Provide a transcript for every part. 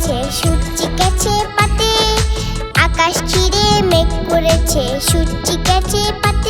করেছে সূর্যি গেছে পাতে। আকাশ চিরে মেঘ করেছে সূর্যি গেছে পাতে।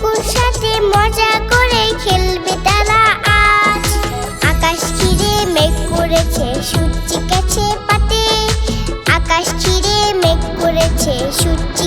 কুকুর সাথে মজা করে খেলবে তারা আজ। আকাশ ঘিরে মেঘ করেছে সূর্যি গেছে পাতে। আকাশ ঘিরে মেঘ করেছে সূর্যি